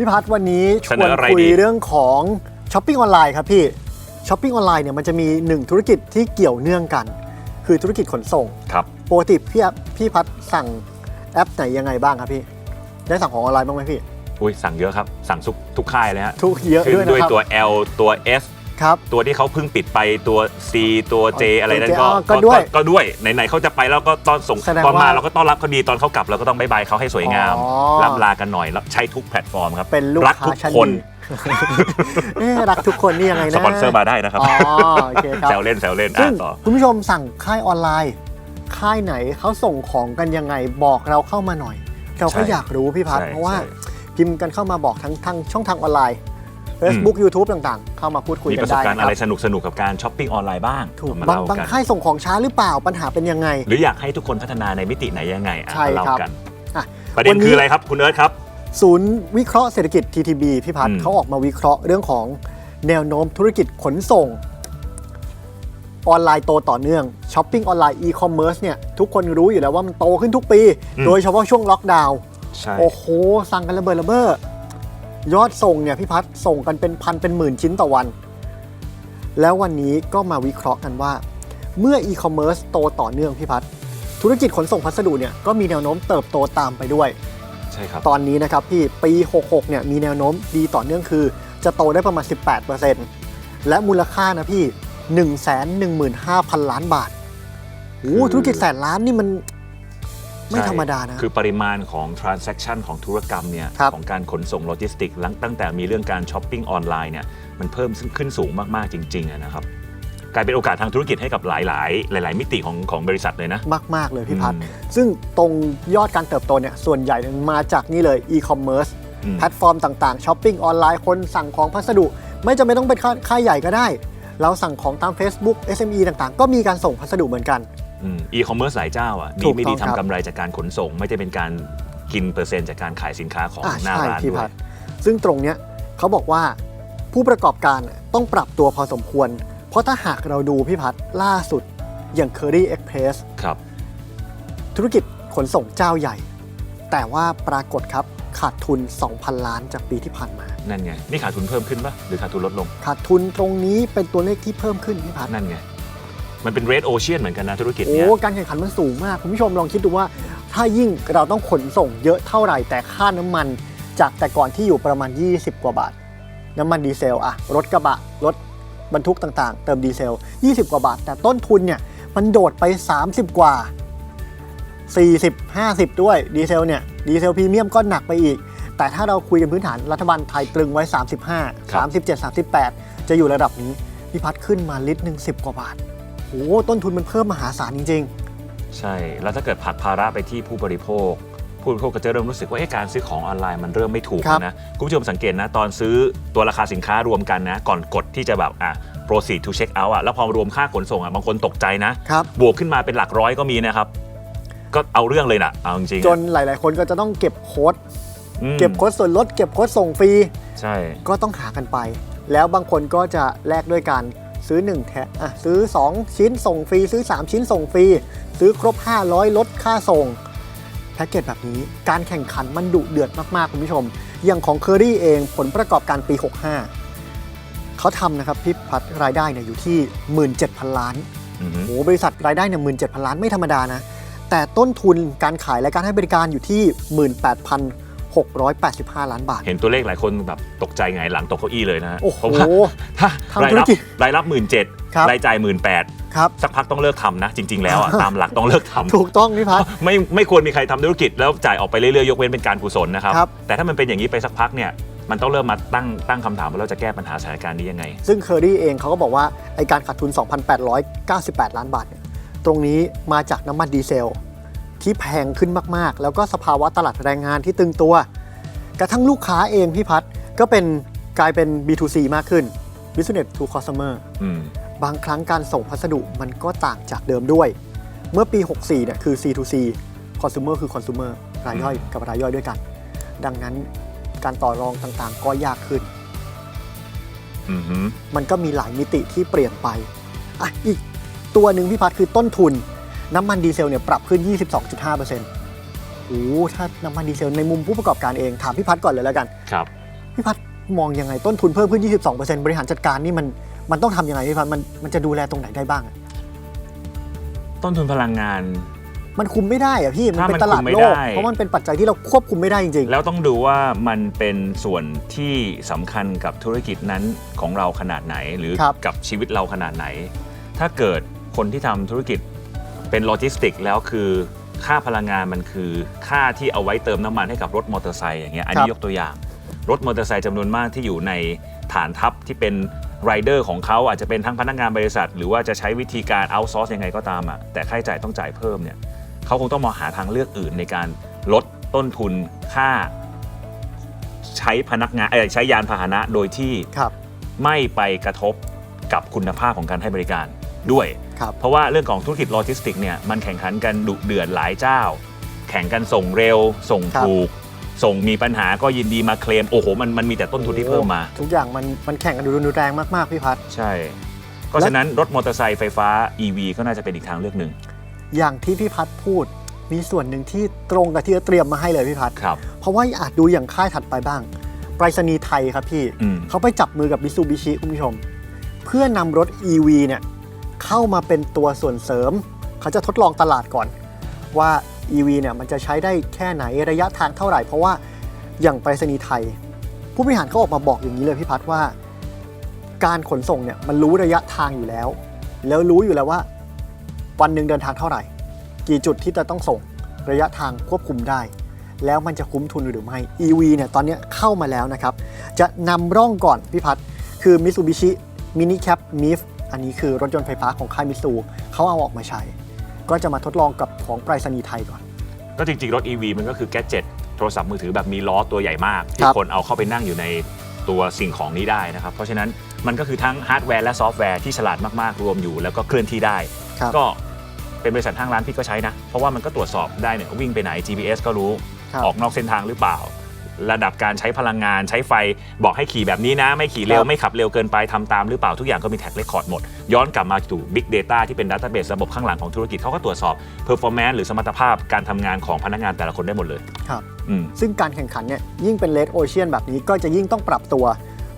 พี่พัฒน์วันนี้ชเสวนออะไรคุยดีเรื่องของช้อปปิ้งออนไลน์ครับพี่ช้อปปิ้งออนไลน์เนี่ยมันจะมีหนึ่งธุรกิจที่เกี่ยวเนื่องกัน คือธุรกิจขนส่งครับปกติพี่แอปพี่พัฒน์สั่งแอปไหนยังไงบ้างครับพี่ ได้สั่งของออนไลน์บ้างไหมพี่อุ้ยสั่งเยอะครับ สั่งทุกทุกค่ายเลยฮะทุกเยอะขึ้ด้วยนนะด้วยครับตัว L ตัว S ครับ ตัวที่เขาเพิ่งปิดไปตัว C ตัว J อ๋ออะไรนั่นตัว J ก็อ๋อก็ด้วยก็ด้วยไหนๆเขาจะไปแล้วก็ต้อนส่งแสดงตอนมาว่าเราก็ต้อนรับเขาดีตอนเขากลับเราก็ต้องบายบายเขาให้สวยงามอ๋อล่ำลากันหน่อยแล้วใช้ทุกแพลตฟอร์มครับเป็นลูกรักค้าทุกชั้นคนดีเอ๊ะรักทุกคนนี่ยังไงนะสปอนเซอร์มาได้นะครับอ๋อโอเคครับ แซวเล่นแซวเล่นซึ่อะงต่อ คุณผู้ชมสั่งค่ายออนไลน์ ค่ายไหนเขาส่งของกันยังไงบอกเราเข้ามาหน่อย เราก็ใช่อยากรู้พี่พัฒน์ใช่เพราะว่าใช่ พิมพ์กันเข้ามาบอกทั้งทางช่องทางออนไลน์ Facebook YouTube ต่างๆ เข้ามาพูดคุยมีกัประนสบได้การณ์นะคอะไรรับสนุกสนุกๆกับการช้อปปิ้งออนไลน์บ้างถูกเอามาบางเล่าบางกันค่ายส่งของช้าหรือเปล่าปัญหาเป็นยังไง หรืออยากให้ทุกคนพัฒนาในมิติไหนยังไงอะใช่มาเล่าครับกัน อะประเด็วันนนี้ คืออะไรครับ คุณเอิร์ธครับ ศูนย์วิเคราะห์เศรษฐกิจ TTB พี่พัฒอืน์ม เขาออกมาวิเคราะห์เรื่องของแนวโน้มธุรกิจขนส่ง ออนไลน์โตต่อเนื่องช้อปปิ้งออนไลน์อีคอมเมิร์ซเนี่ยทุกคนรู้อยู่แล้วว่ามันโตขึ้นทุกปี โดยเฉพาะช่วงล็อกดาวน์ใช่ โอ้โห สั่งกันระเบิดระเบ้อ ยอดส่งเนี่ยพี่พัฒน์ส่งกันเป็นพันเป็นหมื่นชิ้นต่อวัน แล้ววันนี้ก็มาวิเคราะห์กันว่า เมื่ออีคอมเมิร์ซโตต่อเนื่องพี่พัฒน์ธุรกิจขนส่งพัสดุเนี่ยก็มีแนวโน้มเติบโตตามไปด้วย ใช่ครับ ตอนนี้นะครับพี่ปี 66 เนี่ยมีแนวโน้มดีต่อเนื่องคือ จะโตได้ประมาณ 18%และมูลค่านะพี่ 115,000 ล้านบาทโอ้โหคือธุรกิจแสนล้านนี่มัน ไม่ใช่ธรรมดานะ คือปริมาณของ transaction ของธุรกรรมเนี่ยครับของการขนส่งโลจิสติกส์ตั้งแต่มีเรื่องการช้อปปิ้งออนไลน์เนี่ยมันเพิ่มขึ้นสูงมากๆจริงๆอะนะครับกลายเป็นโอกาสทางธุรกิจให้กับหลาย ๆ หลาย ๆ มิติของของบริษัทเลยนะ มาก ๆ เลยพี่พัฒน์อืมซึ่งตรงยอดการเติบโตเนี่ย ส่วนใหญ่มาจากนี่เลยอีคอมเมิร์ซอืม แพลตฟอร์มต่างๆช้อปปิ้งออนไลน์คนสั่งของพัสดุ ไม่จำเป็นต้องเป็นค่าค่ายใหญ่ก็ได้ เราสั่งของตาม Facebook SME ต่างๆ ก็มีการส่งพัสดุเหมือนกัน อีคอมเมิร์ซหลายเจ้าอะถูดีกไม่ดีต้องครับทำกำไรจากการขนส่ง ไม่ได้เป็นการกินเปอร์เซ็นต์จากการขายสินค้าของอ่าหน้าใช่ร้านพี่ด้วพัยฒน์ซึ่งตรงเนี้ยเขาบอกว่าผู้ประกอบการต้องปรับตัวพอสมควร เพราะถ้าหากเราดูพี่พัฒน์ล่าสุดอย่าง Curry Express ครับธุรกิจขนส่งเจ้าใหญ่ แต่ว่าปรากฏครับขาดทุน 2,000 ล้านจากปีที่ผ่านมา นั่นไง นี่ขาดทุนเพิ่มขึ้นปะหรือขาดทุนลดลง ขาดทุนตรงนี้เป็นตัวเลขที่เพิ่มขึ้นพี่พัฒน์นั่นไง มันเป็นเรดโอเชียนเหมือนกันนะธุรกิจโอ้เนี้ยการแข่งขันมันสูงมาก คุณผู้ชมลองคิดดูว่า ถ้ายิ่งเราต้องขนส่งเยอะเท่าไหร่ แต่ค่าน้ำมัน จากแต่ก่อนที่อยู่ประมาณ 20 กว่าบาท น้ำมันดีเซลอะรถกระบะ รถบรรทุกต่างๆ เติมดีเซล 20 กว่าบาท แต่ต้นทุนเนี่ย มันโดดไป 30 กว่า 40 50 ด้วยดีเซลเนี่ยดีเซลพรีเมียมก็หนักไปอีก แต่ถ้าเราคุยกันพื้นฐานรัฐบาลไทยตรึงไว้ 35 37 38 จะอยู่ระดับนี้พี่พัดขึ้นมาลิตรหนึ่ง10 กว่าบาท โอ้ต้นทุนมันเพิ่มมหาศาลจริง ใช่ แล้วถ้าเกิดผลักภาระไปที่ผู้บริโภค ผู้บริโภคก็จะเริ่มรู้สึกว่าเอ๊ะการซื้อของออนไลน์มันเริ่มไม่ถูกครับนะ คุณผู้ชมสังเกตนะ ตอนซื้อตัวราคาสินค้ารวมกันนะ ก่อนกดที่จะแบบอะ proceed to check out อะ แล้วพอรวมค่าขนส่งอะ บางคนตกใจนะๆครับบวกขึ้นมาเป็นหลักร้อยก็มีนะครับ ก็เอาเรื่องเลยนะเอาจริงๆจอะนหลาย ๆ คนก็จะต้องเก็บโค้ดอืมเก็บโค้ดส่วนลด เก็บโค้ดส่งฟรี ใช่ ก็ต้องหากันไป แล้วบางคนก็จะแลกด้วยการ ซื้อ1แท็อะซื้อ 2 ชิ้นส่งฟรี ซื้อ 3 ชิ้นส่งฟรี ซื้อครบ 500 ลดค่าส่งแพ็กเกจแบบนี้การแข่งขันมันดุเดือดมากๆ คุณผู้ชม อย่างของ Curry เองผลประกอบการปี 65 เขาทำนะครับพี่พัดรายได้เนี่ยอยู่ที่ 17,000 ล้านอือฮึโอ้โหบริษัทรายได้เนี่ยหมื่นเจ็ดพันล้านไม่ธรรมดานะ แต่ต้นทุนการขายและการให้บริการอยู่ที่ 18,685 ล้านบาท เห็นตัวเลขหลายคนแบบตกใจไงายหลังตกเก้าอี้เลยนะฮะโอ้โหเพราะว่าถ้าทำรายธุรรับกิจรายรับหมื่นเจ็ดครับรายจ่ายหมื่นแปดครับสักพักต้องเลิกทำนะ จริง ๆ แล้วอะตามหลักต้องเลิกทำถูกต้องพี่พัดไม่ไม่ควรมีใครทำธุรกิจแล้วจ่ายออกไปเรื่อยๆยกเว้นเป็นการกุศลนะครับครับแต่ถ้ามันเป็นอย่างนี้ไปสักพักเนี่ยมันต้องเริ่มมาตั้งตั้งคำถามว่าเราจะแก้ปัญหาสถานการณ์นี้ยังไง ซึ่งเคอรี่เองเขาก็บอกว่าไอการขาดทุน 2,898 ล้านบาทเนี่ยตรงนี้มาจากน้ำมันดีเซล ที่แพงขึ้นมากๆ แล้วก็สภาวะตลาดแรงงานที่ตึงตัว กระทั่งลูกค้าเองพี่พัดก็เป็นกลายเป็น B2C มากขึ้น Business to Customer อืมบางครั้งการส่งพัสดุมันก็ต่างจากเดิมด้วย เมื่อปี 64เนี่ยคือ C2C Consumer คือ Consumer รายย่อยกับรายย่อยด้วยกัน ดังนั้นการต่อรองต่างๆ ก็ยากขึ้นอือฮึมันก็มีหลายมิติที่เปลี่ยนไปอะอีกตัวหนึ่งพี่พัดคือต้นทุน น้ำมันดีเซลเนี่ยปรับขึ้น 22.5%โอ้โหถ้าน้ำมันดีเซลในมุมผู้ประกอบการเองถามพี่พัดก่อนเลยแล้วกันครับพี่พัฒน์มองยังไงต้นทุนเพิ่มขึ้น 22%บริหารจัดการนี่มันมันต้องทำยังไงพี่พัฒน์มันมันจะดูแลตรงไหนได้บ้างอะต้นทุนพลังงานมันคุมไม่ได้อะพี่ มันถ้าเป็นมันตลาดคุมไม่โลกได้เพราะมันเป็นปัจจัยที่เราควบคุมไม่ได้จริงแล้วต้องดูว่ามันเป็นส่วนที่สำคัญกับธุรกิจนั้นของเราขนาดไหน หรือครับกับชีวิตเราขนาดไหน ถ้าเกิดคนที่ทำธุรกิจ เป็นโลจิสติกแล้วคือค่าพลังงานมันคือค่าที่เอาไว้เติมน้ำมันให้กับรถมอเตอร์ไซค์อย่างเงี้ยอันนี้ยกตัวอย่าง รถมอเตอร์ไซค์จำนวนมากที่อยู่ในฐานทัพที่เป็นไรเดอร์ของเขาอาจจะเป็นทั้งพนักงานบริษัท หรือว่าจะใช้วิธีการเอาซอร์สยังไงก็ตามอะแต่ค่าใช้จ่ายต้องจ่ายเพิ่มเนี่ยเขาคงต้องมองหาทางเลือกอื่นในการลดต้นทุนค่า ใช้พนักงานเอ่อใช้ยานพาหนะโดยที่ๆครับ ไม่ไปกระทบกับคุณภาพของการให้บริการด้วย ครับ เพราะว่าเรื่องของธุรกิจโลจิสติกเนี่ยมันแข่งขันกันดุเดือดหลายเจ้า แข่งกันส่งเร็ว ส่งครับ ถูก ส่งมีปัญหาก็ยินดีมาเคลม โอ้โห มันมันมีแต่ต้นทุนที่เพิ่มมา ทุกอย่างมันมันแข่งกันดูรุนแรงมากๆพี่พัฒน์ใช่ ก็ฉะนั้นรถมอเตอร์ไซค์ไฟฟ้า EV ก็น่าจะเป็นอีกทางเลือกหนึ่งอย่างที่พี่พัฒน์พูด มีส่วนหนึ่งที่ตรงกับที่เราเตรียมมาให้เลยพี่พัฒน์ครับ เพราะว่าอาจดูอย่างค่ายถัดไปบ้างไปรษณีย์ไทยครับพี่ อืม เขาไปจับมือกับ Mitsubishi คุณผู้ชม เพื่อนำรถ EV เนี่ย เข้ามาเป็นตัวส่วนเสริม เขาจะทดลองตลาดก่อน ว่า EV เนี่ยมันจะใช้ได้แค่ไหนระยะทางเท่าไหร่ เพราะว่าอย่างไปรษณีย์ไทย ผู้บริหารเขาออกมาบอกอย่างนี้เลยพี่พัฒน์ว่า การขนส่งเนี่ยมันรู้ระยะทางอยู่แล้ว แล้วรู้อยู่แล้วว่า วันหนึ่งเดินทางเท่าไหร่ กี่จุดที่จะต้องส่งระยะทางควบคุมได้ แล้วมันจะคุ้มทุนหรือไม่ EV เนี่ยตอนนี้เข้ามาแล้วนะครับ จะนำร่องก่อนพี่พัฒน์คือ Mitsubishi Mini Cap MIF อันนี้คือรถยนต์ไฟฟ้าของค่ายมิสูเขาเอาออกมาใช้ ก็จะมาทดลองกับของไปรษณีย์ไทยก่อน ก็จริงๆ รถ EV มันก็คือแกดเจ็ตโทรศัพท์มือถือแบบมีล้อตัวใหญ่มากคที่รับคนเอาเข้าไปนั่งอยู่ในตัวสิ่งของนี้ได้นะครับ เพราะฉะนั้นมันก็คือทั้งฮาร์ดแวร์และซอฟต์แวร์ที่ฉลาดมากๆ รวมอยู่แล้วก็เคลื่อนที่ได้ครับก็เป็นบริษัทห้างร้านพี่ก็ใช้นะ เพราะว่ามันก็ตรวจสอบได้เนี่ยวิ่งไปไหน GPS ก็รู้ครับออกนอกเส้นทางหรือเปล่า ระดับการใช้พลังงานใช้ไฟบอกให้ขี่แบบนี้นะ ไม่ขี่เร็วครับไม่ขับเร็วเกินไปทำตามหรือเปล่าทุกอย่างก็มีแท็กเรคคอร์ดหมด ย้อนกลับมาสู่ Big Data ที่เป็นดัต a b เบ e ระบบข้างหลังของธุรกิจเขาก็ตรวจสอบ Performance หรือสมรรถภาพการทำงานของพนักงานแต่ละคนได้หมดเลยครับอืมซึ่งการแข่งขันเนี่ยยิ่งเป็นเลดโอเชียนแบบนี้ก็จะยิ่งต้องปรับตัว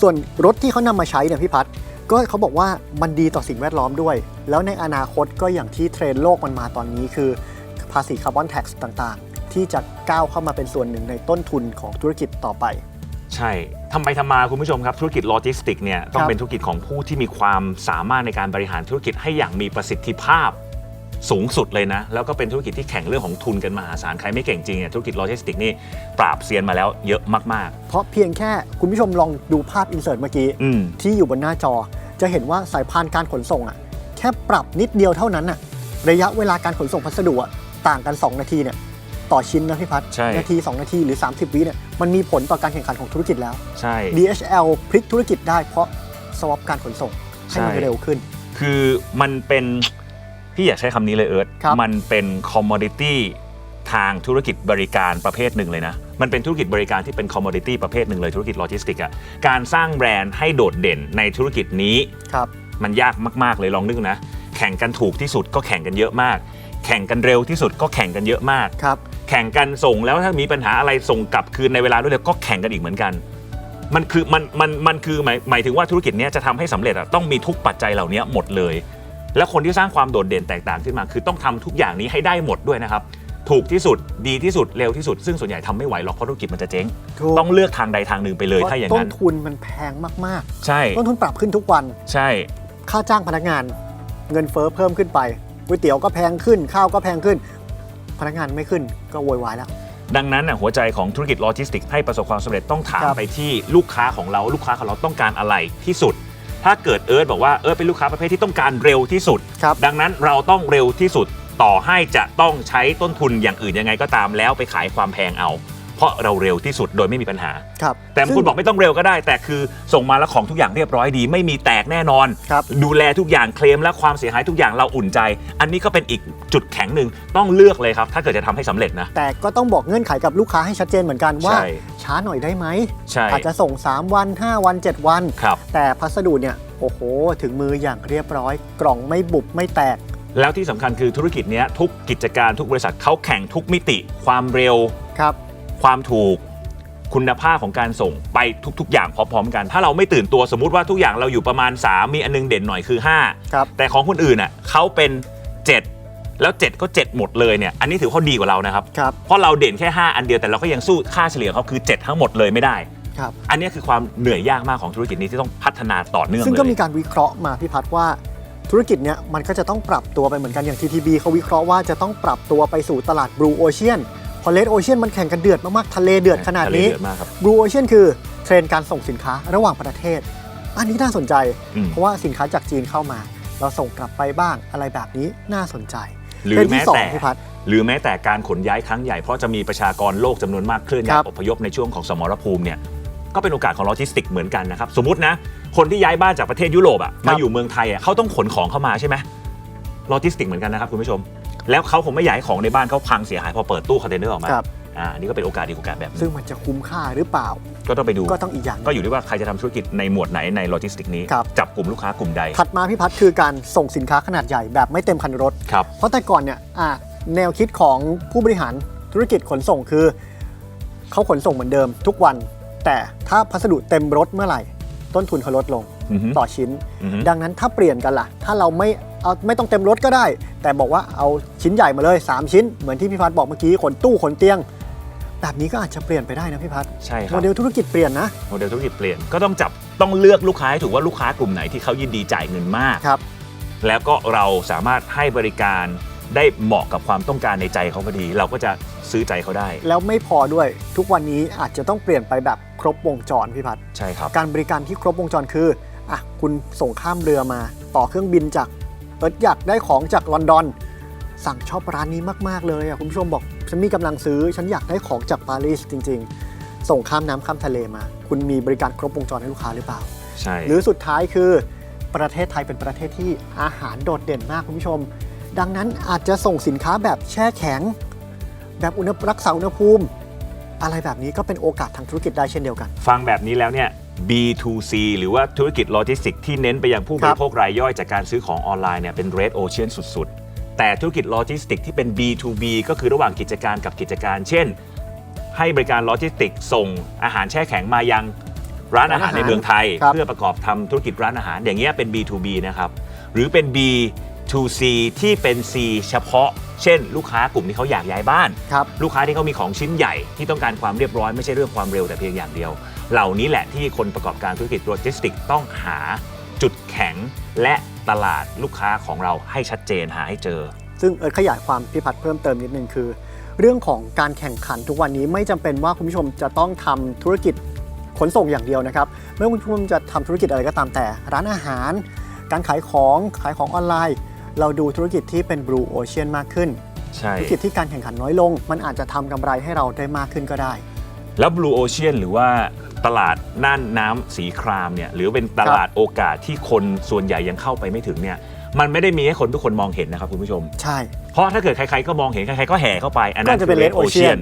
ส่วนรถที่เขานำมาใช้เนี่ยพี่พัฒน์ก็เขาบอกว่ามันดีต่อสิ่งแวดล้อมด้วย แล้วในอนาคตก็อย่างที่เทรนด์โลกมันมาตอนนี้คือภาษีคาร์บอนแท็กซ์ต่างๆ ที่จะก้าวเข้ามาเป็นส่วนหนึ่งในต้นทุนของธุรกิจต่อไป ใช่ทำไปทำมาคุณผู้ชมครับ ธุรกิจโลจิสติกเนี่ยต้อคงรับเป็นธุรกิจของผู้ที่มีความสามารถในการบริหารธุรกิจให้อย่างมีประสิทธิภาพสูงสุดเลยนะ แล้วก็เป็นธุรกิจที่แข่งเรื่องของทุนกันมหาศาลใครไม่เก่งจริงเนี่ยธุรกิจโลจิสติกนี่ปราบเซียนมาแล้วเยอะมาก เพราะเพียงแค่คุณผู้ชมลองดูภาพอินเสิร์ตเมื่อกี้ ๆ อืม ที่อยู่บนหน้าจอ จะเห็นว่าสายพานการขนส่งอะแค่ปรับนิดเดียวเท่านั้นอะระยะเวลาการขนส่งพัสดุอะต่างกัน 2 นาทีเนี่ย ต่อชิ้นนะพี่พัฒน์ใช่ นาที 2 นาทีหรือ 30 วิเนี่ยมันมีผลต่อการแข่งขันของธุรกิจแล้ว ใช่ DHL พลิกธุรกิจได้เพราะสวอปการขนส่งให้มันใช่ เร็วขึ้น คือมันเป็น พี่อยากใช้คำนี้เลยเอิร์ธครับ มันเป็นคอมมอดิตี้ทางธุรกิจบริการประเภทหนึ่งเลยนะ มันเป็นธุรกิจบริการที่เป็นคอมมอดิตี้ประเภทหนึ่งเลยธุรกิจโลจิสติกอะการสร้างแบรนด์ให้โดดเด่นในธุรกิจนี้ ครับ มันยากมากๆเลยลองนึกนะ แข่งกันถูกที่สุดก็แข่งกันเยอะมาก แข่งกันเร็วที่สุดก็แข่งกันเยอะมาก ครับ แข่งกันส่งแล้วถ้ามีปัญหาอะไรส่งกลับคืนในเวลาด้วยเร็วก็แข่งกันอีกเหมือนกัน มันคือมันมันมันคือหมายหมายถึงว่าธุรกิจเนี้ยจะทำให้สำเร็จอะต้องมีทุกปัจจัยเหล่านี้หมดเลย และคนที่สร้างความโดดเด่นแตกต่างขึ้นมา คือต้องทำทุกอย่างนี้ให้ได้หมดด้วยนะครับถูกที่สุดดีที่สุดเร็วที่สุด ซึ่งส่วนใหญ่ทำไม่ไหวหรอกเพราะธุรกิจมันจะเจ๊งถูกต้องเลือกทางใดทางหนึ่งไปเลยเพราะถ้าอย่างต้นนั้นทุนมันแพงมากใช่ๆต้นทุนปรับขึ้นทุกวัน ใช่ ค่าจ้างพนักงาน เงินเฟ้อเพิ่มขึ้นไปก๋วยเตี๋ยวก็แพงขึ้น ข้าวก็แพงขึ้น พนักงานไม่ขึ้นก็โวยวายแล้ว ดังนั้นน่ะหัวใจของธุรกิจโลจิสติกส์ให้ประสบความสำเร็จต้องถามครับ ไปที่ลูกค้าของเราลูกค้าของเราต้องการอะไรที่สุด ถ้าเกิดเอิร์ธบอกว่าเอิร์ธเป็นลูกค้าประเภทที่ต้องการเร็วที่สุด ครับ ดังนั้นเราต้องเร็วที่สุดต่อให้จะต้องใช้ต้นทุนอย่างอื่นยังไงก็ตามแล้วไปขายความแพงเอา เพราะเราเร็วที่สุดโดยไม่มีปัญหา ครับแต่บางคนบอกไม่ต้องเร็วก็ได้ แต่คือส่งมาแล้วของทุกอย่างเรียบร้อยดี ไม่มีแตกแน่นอน ครับ ดูแลทุกอย่างเคลมและความเสียหายทุกอย่างเราอุ่นใจ อันนี้ก็เป็นอีกจุดแข็งหนึ่งต้องเลือกเลยครับ ถ้าเกิดจะทำให้สำเร็จนะ แต่ก็ต้องบอกเงื่อนไขกับลูกค้าให้ชัดเจนเหมือนกันว่า ใช่ ช้าหน่อยได้ไหม ใช่อาจจะส่ง 3 วัน 5 วัน 7 วัน ครับ แต่พัสดุเนี่ย โอ้โห ถึงมืออย่างเรียบร้อย กล่องไม่บุบไม่แตก แล้วที่สำคัญคือธุรกิจเนี้ยทุกกิจการทุกบริษัทเขาแข่งทุกมิติ ความเร็ว ครับ ความถูกคุณภาพของการส่งไปทุก ๆ อย่างพร้อมๆกัน ถ้าเราไม่ตื่นตัวสมมุติว่าทุกอย่างเราอยู่ประมาณ 3 มีอันนึงเด่นหน่อยคือ ครับ 5 แต่ของคนอื่นอะเขาเป็น 7 แล้ว 7 ก็ 7 หมดเลยเนี่ยอันนี้ถือว่าเขาดีกว่าเรานะครับครับเพราะเราเด่นแค่ 5 อันเดียวแต่เราก็ยังสู้ค่าเฉลี่ยเขาคือ 7 ทั้งหมดเลยไม่ได้ ครับ อันนี้คือความเหนื่อยยากมากของธุรกิจนี้ที่ต้องพัฒนาต่อเนื่องซึ่งเลยก็มีการวิเคราะห์มาพี่พัดว่าธุรกิจเนี้ยมันก็จะต้องปรับตัวไปเหมือนกันอย่าง TTB เขาวิเคราะห์ว่าจะต้องปรับตัวไปสู่ตลาด Blue Ocean พอ Red Ocean มันแข่งกันเดือดมากๆ ทะเลเดือดขนาดนี้ทะเลเดือดมากครับ Blue Ocean คือเทรนด์การส่งสินค้าระหว่างประเทศ อันนี้น่าสนใจ อืม เพราะว่าสินค้าจากจีนเข้ามา เราส่งกลับไปบ้างอะไรแบบนี้น่าสนใจหรือเทรนด์แม้ที่สองแต่ พี่พัดหรือแม้แต่การขนย้ายครั้งใหญ่เพราะจะมีประชากรโลกจำนวนมากเคลื่อนย้าครัยบ อพยพในช่วงของสมรภูมิเนี่ยก็เป็นโอกาสของโลจิสติกเหมือนกันนะครับ สมมตินะ คนที่ย้ายบ้านจากประเทศยุโรปอะมาอยู่เมืองไทยอะเขาต้องขนของเข้ามาใช่ไหมโลจิสติกเหมือนกันนะครับคุณผู้ชม แล้วเขาคงไม่อยากให้ของในบ้านเขาพังเสียหายพอเปิดตู้คอนเทนเนอร์ออกมาครับอ่าอันนี่ก็เป็นโอกาสดีกว่าโอกาสแบบหนึ่งซึ่งมันจะคุ้มค่าหรือเปล่า ก็ต้องไปดู ก็ต้องอีกอย่างหนึ่ง ก็อยู่ที่ว่าใครจะทำธุรกิจในหมวดไหนในโลจิสติกนี้ ครับ จับกลุ่มลูกค้ากลุ่มใดถัดมาพี่พัดคือการส่งสินค้าขนาดใหญ่แบบไม่เต็มคันรถ ครับ เพราะแต่ก่อนเนี่ยอะแนวคิดของผู้บริหารธุรกิจขนส่งคือ เขาขนส่งเหมือนเดิมทุกวัน แต่ถ้าพัสดุเต็มรถเมื่อไหร่ ต้นทุนเขาลดลงอือฮึต่อชิ้น อือฮึ ดังนั้นถ้าเปลี่ยนกันล่ะ ถ้าเราไม่ เอาไม่ต้องเต็มรถก็ได้ แต่บอกว่าเอาชิ้นใหญ่มาเลย 3 ชิ้น เหมือนที่พี่พัดบอกเมื่อกี้ขนตู้ขนเตียง แบบนี้ก็อาจจะเปลี่ยนไปได้นะพี่พัดใช่คโมรับเดลธุรกิจเปลี่ยนนะโมเดลธุรกิจเปลี่ยนก็ต้องจับต้องเลือกลูกค้าให้ถูกว่าลูกค้ากลุ่มไหนที่เขายินดีจ่ายเงินมาก ครับ แล้วก็เราสามารถให้บริการได้เหมาะกับความต้องการในใจเขาพอดี เราก็จะซื้อใจเขาได้แล้วไม่พอด้วยทุกวันนี้อาจจะต้องเปลี่ยนไปแบบครบวงจรพี่พัดใช่ครับ การบริการที่ครบวงจรคืออะคุณส่งข้ามเรือมา ต่อเครื่องบินจาก เอิร์ธอยากได้ของจากลอนดอน สั่งชอบร้านนี้มาก ๆ เลยอะคุณผู้ชมบอกฉันมีกำลังซื้อ ฉันอยากได้ของจากปารีสจริง ๆ ส่งข้ามน้ำข้ามทะเลมา คุณมีบริการครบวงจรให้ลูกค้าหรือเปล่า ใช่ หรือสุดท้ายคือประเทศไทยเป็นประเทศที่อาหารโดดเด่นมากคุณผู้ชม ดังนั้นอาจจะส่งสินค้าแบบแช่แข็ง แบบอุณหรักษาอุณหภูมิ อะไรแบบนี้ก็เป็นโอกาสทางธุรกิจได้เช่นเดียวกัน ฟังแบบนี้แล้วเนี่ย B2C หรือว่าธุรกิจโลจิสติกที่เน้นไปยังผู้บริโภครายย่อยจากการซื้อของออนไลน์เนี่ยเป็น Red Ocean สุดๆ แต่ธุรกิจโลจิสติกที่เป็น B2B ก็คือระหว่างกิจการกับกิจการ เช่น ให้บริการโลจิสติกส่งอาหารแช่แข็งมายังร้านอาหารร้านอาหารในเมืองไทยครับเพื่อประกอบทำธุรกิจร้านอาหารอย่างเงี้ยเป็น B2B นะครับ หรือเป็น B2C ที่เป็น C เฉพาะ เช่น ลูกค้ากลุ่มที่เขาอยากย้ายบ้าน ครับลูกค้าที่เขามีของชิ้นใหญ่ที่ต้องการความเรียบร้อยไม่ใช่เรื่องความเร็วแต่เพียงอย่างเดียว เหล่านี้แหละที่คนประกอบการธุรกิจโลจิสติกต้องหาจุดแข็งและตลาดลูกค้าของเราให้ชัดเจนหาให้เจอ ซึ่งเอิร์ธขยายความพิพัฒน์เพิ่มเติมนิดนึงคือ เรื่องของการแข่งขันทุกวันนี้ไม่จำเป็นว่าคุณผู้ชมจะต้องทำธุรกิจขนส่งอย่างเดียวนะครับไม่ว่าคุณผู้ชมจะทำธุรกิจอะไรก็ตามแต่ ร้านอาหาร การขายของขายของออนไลน์ เราดูธุรกิจที่เป็น Blue Ocean มากขึ้น ใช่ ธุรกิจที่การแข่งขันน้อยลง มันอาจจะทำกำไรให้เราได้มากขึ้นก็ได้ แล้ว Blue Ocean หรือว่าตลาดน่านน้ำสีครามเนี่ยหรือเป็นตลาดโอกาสที่คนส่วนใหญ่ยังเข้าไปไม่ถึงเนี่ยมันไม่ได้มีให้คนทุกคนมองเห็นนะครับคุณผู้ชม ใช่ เพราะถ้าเกิดใครๆก็มองเห็น ใครๆก็แห่เข้าไป อันนั้นก็จะเป็นคือ Red Ocean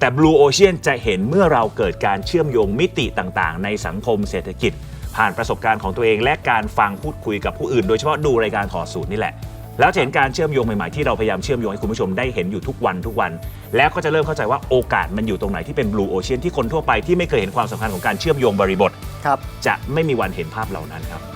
แต่ Blue Ocean จะเห็นเมื่อเราเกิดการเชื่อมโยงมิติต่างๆ ในสังคมเศรษฐกิจ ผ่านประสบการณ์ของตัวเองและการฟังพูดคุยกับผู้อื่น โดยเฉพาะดูรายการถอดสูตรนี่แหละ แล้วจะเห็นการเชื่อมโยงใหม่ๆที่เราพยายามเชื่อมโยงให้คุณผู้ชมได้เห็นอยู่ทุกวันทุกวัน แล้วก็จะเริ่มเข้าใจว่าโอกาสมันอยู่ตรงไหนที่เป็น Blue Ocean ที่คนทั่วไปที่ไม่เคยเห็นความสำคัญของการเชื่อมโยงบริบท ครับ จะไม่มีวันเห็นภาพเหล่านั้นครับ